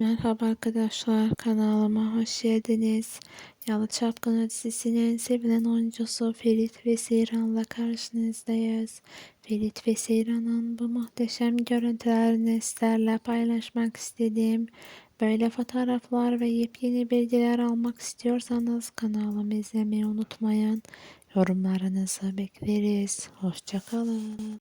Merhaba arkadaşlar kanalıma hoş geldiniz. Yalı Çapkını dizisinin sevilen oyuncusu Ferit ve Seyran'la karşınızdayız. Ferit ve Seyran'ın bu muhteşem görüntülerini sizlerle paylaşmak istedim. Böyle fotoğraflar ve yepyeni bilgiler almak istiyorsanız kanalımı izlemeyi unutmayın. Yorumlarınızı bekleriz. Hoşçakalın.